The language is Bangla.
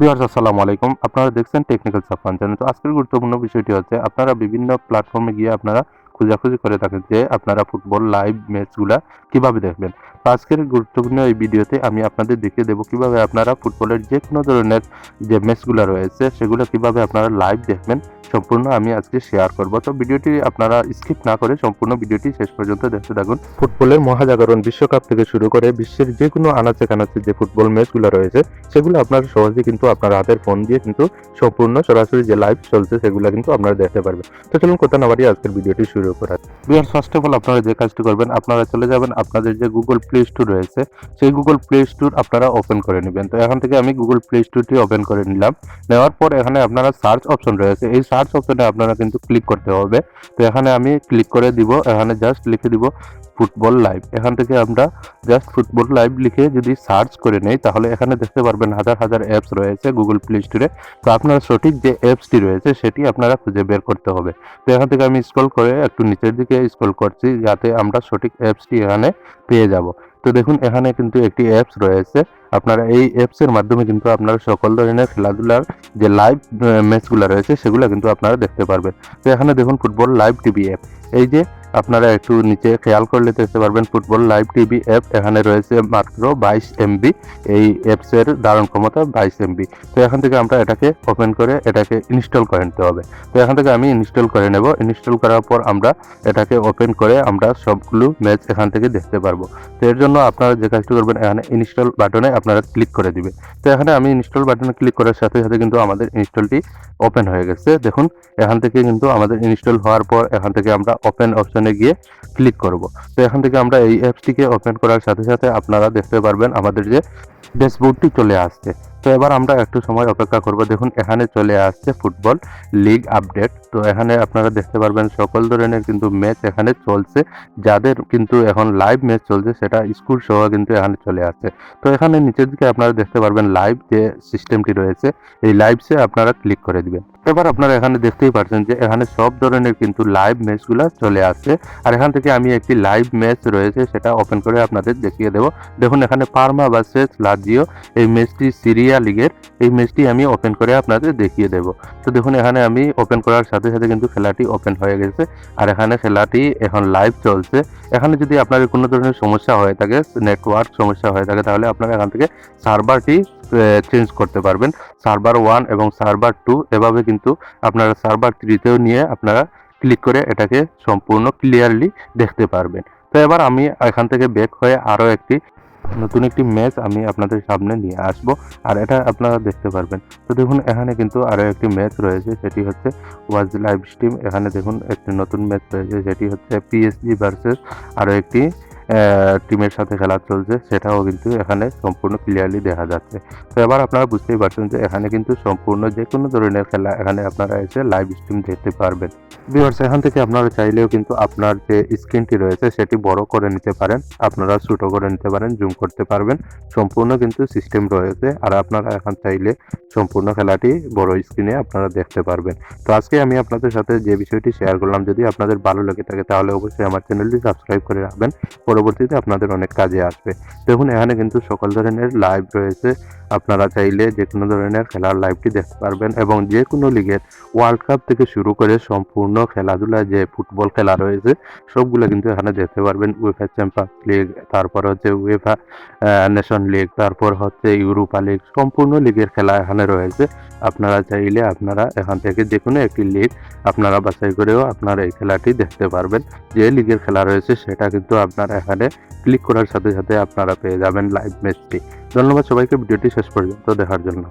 ভিউয়ার্স, আসসালামু আলাইকুম। আপনারা দেখছেন টেকনিক্যাল সাফান চ্যানেল তো আজকের গুরুত্বপূর্ণ বিষয়টি হচ্ছে, আপনারা বিভিন্ন প্ল্যাটফর্মে গিয়ে আপনারা খোঁজাখুঁজি করে থাকেন যে আপনারা ফুটবল লাইভ ম্যাচগুলো কীভাবে দেখবেন। তো আজকের গুরুত্বপূর্ণ এই ভিডিওতে আমি আপনাদের দেখিয়ে দেবো কীভাবে আপনারা ফুটবলের যে কোনো ধরনের যে ম্যাচগুলো রয়েছে, সেগুলো কীভাবে আপনারা লাইভ দেখবেন। সম্পূর্ণ আমি আজকে শেয়ার করব। তো ভিডিওটি আপনারা স্কিপ না করে সম্পূর্ণ ভিডিওটি শেষ পর্যন্ত দেখতে থাকুন। ফুটবলের মহাজাগরণ বিশ্বকাপ থেকে শুরু করে বিশ্বের যে কোনো আনাচে কানাচে যে ফুটবল ম্যাচগুলো রয়েছে, সেগুলো আপনারা সহজে কিন্তু আপনার হাতের ফোন দিয়ে কিন্তু সম্পূর্ণ সরাসরি যে লাইভ চলছে, সেগুলো কিন্তু আপনারা দেখতে পারবেন। তো চলুন কথা না বাড়িয়ে আজকের ভিডিওটি শুরু করা বিয়ার ফার্স্ট অফ অল আপনারা যে কাজটি করবেন, আপনারা চলে যাবেন আপনাদের যে গুগল প্লে স্টোর রয়েছে, সেই গুগল প্লে স্টোর আপনারা ওপেন করে নেবেন। তো এখান থেকে আমি গুগল প্লে স্টোরটি ওপেন করে নিলাম। নেওয়ার পর এখানে আপনারা সার্চ অপশন রয়েছে। এই সার্চ অপশনে আপনারা কিন্তু ক্লিক করতে হবে। তো এখানে আমি ক্লিক করে দিব, এখানে জাস্ট লিখে দিব ফুটবল লাইভ এখান থেকে আমরা জাস্ট ফুটবল লাইভ লিখে যদি সার্চ করে নেই, তাহলে এখানে দেখতে পারবেন হাজার হাজার অ্যাপস রয়েছে গুগল প্লে স্টোরে তো আপনারা সঠিক যে অ্যাপসটি রয়েছে, সেটি আপনারা খুঁজে বের করতে হবে। তো এখান থেকে আমি স্ক্রল করে একটু নিচের দিকে স্ক্রল করছি, যাতে আমরা সঠিক অ্যাপসটি এখানে পেয়ে যাব। তো দেখুন, এখানে কিন্তু একটি অ্যাপস রয়েছে। আপনারা এই অ্যাপসের মাধ্যমে কিন্তু আপনারা সকল ধরনের খেলাধুলার যে লাইভ ম্যাচগুলো রয়েছে, সেগুলো কিন্তু আপনারা দেখতে পারবেন। তো এখানে দেখুন ফুটবল লাইভ টিভি অ্যাপ এই যে আপনারা একটু নিচে খেয়াল করলে দেখতে পারবেন, ফুটবল লাইভ টিভি অ্যাপ এখানে রয়েছে মাত্র বাইশ এমবি এই অ্যাপসের ধারণ ক্ষমতা বাইশ এমবি তো এখান থেকে আমরা এটাকে ওপেন করে এটাকে ইনস্টল করে নিতে হবে। তো এখান থেকে আমি ইনস্টল করে নেব। ইনস্টল করার পর আমরা এটাকে ওপেন করে আমরা সবগুলো ম্যাচ এখান থেকে দেখতে পারব। তো এর জন্য আপনারা যে কাজটি করবেন, এখানে ইনস্টল বাটনে আপনারা ক্লিক করে দিবে তো এখানে আমি ইনস্টল বাটনে ক্লিক করার সাথে সাথে কিন্তু আমাদের ইনস্টলটি ওপেন হয়ে গেছে। দেখুন, এখান থেকে কিন্তু আমাদের ইনস্টল হওয়ার পর এখান থেকে আমরা ওপেন অপশনে গিয়ে ক্লিক করব। তো এখান থেকে আমরা এই অ্যাপসটিকে ওপেন করার সাথে সাথে আপনারা দেখতে পারবেন আমাদের যে ড্যাশবোর্ডটি চলে আসছে। তো এবার আমরা একটু সময় অপেক্ষা করব। দেখুন, এখানে চলে আসছে ফুটবল লিগ আপডেট। তো এখানে আপনারা দেখতে পারবেন সকল ধরনের কিন্তু ম্যাচ এখানে চলছে। যাদের কিন্তু এখন লাইভ ম্যাচ চলছে, সেটা স্কুল সহ কিন্তু এখানে চলে আসছে। তো এখানে নিচের দিকে আপনারা দেখতে পারবেন লাইভ যে সিস্টেমটি রয়েছে, এই লাইভসে আপনারা ক্লিক করে দিবেন। এবার আপনারা এখানে দেখতেই পাচ্ছেন যে এখানে সব ধরনের কিন্তু লাইভ ম্যাচগুলো চলে আসছে। আর এখান থেকে আমি একটি লাইভ ম্যাচ রয়েছে, সেটা ওপেন করে আপনাদের দেখিয়ে দেবো। দেখুন, এখানে পার্মা ভার্সেস লাজিও, এই ম্যাচটি সিরিয়া লিগের এই ম্যাচটি আমি ওপেন করে আপনাদের দেখিয়ে দেব। তো দেখুন, এখানে আমি ওপেন করার সাথে সাথে কিন্তু খেলাটি ওপেন হয়ে গেছে। আর এখানে খেলাটি এখন লাইভ চলছে। এখানে যদি আপনার কোনো ধরনের সমস্যা হয়ে থাকে নেটওয়ার্ক সমস্যা হয়ে থাকে, তাহলে আপনারা এখান থেকে সার্ভারটি চেঞ্জ করতে পারবেন। সার্ভার ওয়ান এবং সার্ভার টু এভাবে কিন্তু আপনারা সার্ভার থ্রিতেও নিয়ে আপনারা ক্লিক করে এটাকে সম্পূর্ণ ক্লিয়ারলি দেখতে পারবেন। তো এবার আমি এখান থেকে ব্যাক হয়ে আরও একটি নতুন একটি ম্যাচ আমি আপনাদের সামনে নিয়ে আসব, আর এটা আপনারা দেখতে পারবেন। তো দেখুন, এখানে কিন্তু আরও একটি ম্যাচ রয়েছে, সেটি হচ্ছে ওয়াজ লাইভ স্ট্রিম এখানে দেখুন, একটি নতুন ম্যাচ রয়েছে, সেটি হচ্ছে পিএসজি ভার্সেস আরও একটি টিমের সাথে খেলা চলছে, সেটাও কিন্তু এখানে সম্পূর্ণ ক্লিয়ারলি দেখা যাচ্ছে। তো এবার আপনারা বুঝতেই পারছেন যে এখানে কিন্তু সম্পূর্ণ যে কোনো ধরনের খেলা এখানে আপনারা এসে লাইভ স্ট্রিম দেখতে পারবেন। ভিউয়ার্স এখান থেকে আপনারা চাইলেও কিন্তু আপনার যে স্ক্রিনটি রয়েছে, সেটি বড় করে নিতে পারেন। আপনারা ছোটো করে নিতে পারেন জুম করতে পারবেন। সম্পূর্ণ কিন্তু সিস্টেম রয়েছে, আর আপনারা এখন চাইলে সম্পূর্ণ খেলাটি বড় স্ক্রিনে আপনারা দেখতে পারবেন। তো আজকে আমি আপনাদের সাথে যে বিষয়টি শেয়ার করলাম, যদি আপনাদের ভালো লেগে থাকে, তাহলে অবশ্যই আমার চ্যানেলটি সাবস্ক্রাইব করে রাখবেন। পরবর্তীতে আপনাদের অনেক কাজে আসবে। দেখুন এখানে কিন্তু সকল ধরনের লাইভ রয়েছে। আপনারা চাইলে যে কোনো ধরনের খেলার লাইভটি দেখতে পারবেন এবং যে কোনো লিগের ওয়ার্ল্ড কাপ থেকে শুরু করে সম্পূর্ণ খেলাধুলা, যে ফুটবল খেলা রয়েছে, সবগুলো কিন্তু এখানে দেখতে পারবেন। উয়েফা চ্যাম্পিয়ন্স লিগ তারপর হচ্ছে উয়েফা নেশন লিগ তারপর হচ্ছে ইউরোপা লিগ সম্পূর্ণ লিগের খেলা এখানে রয়েছে। আপনারা চাইলে আপনারা এখান থেকে যে কোনো একটি লিগ আপনারা বাছাই করেও আপনারা এই খেলাটি দেখতে পারবেন। যে লিগের খেলা রয়েছে, সেটা কিন্তু আপনারা এখানে ক্লিক করার সাথে সাথে আপনারা পেয়ে যাবেন লাইভ ম্যাচটি ধন্যবাদ সবাইকে ভিডিওটি শেষ পর্যন্ত দেখার জন্য।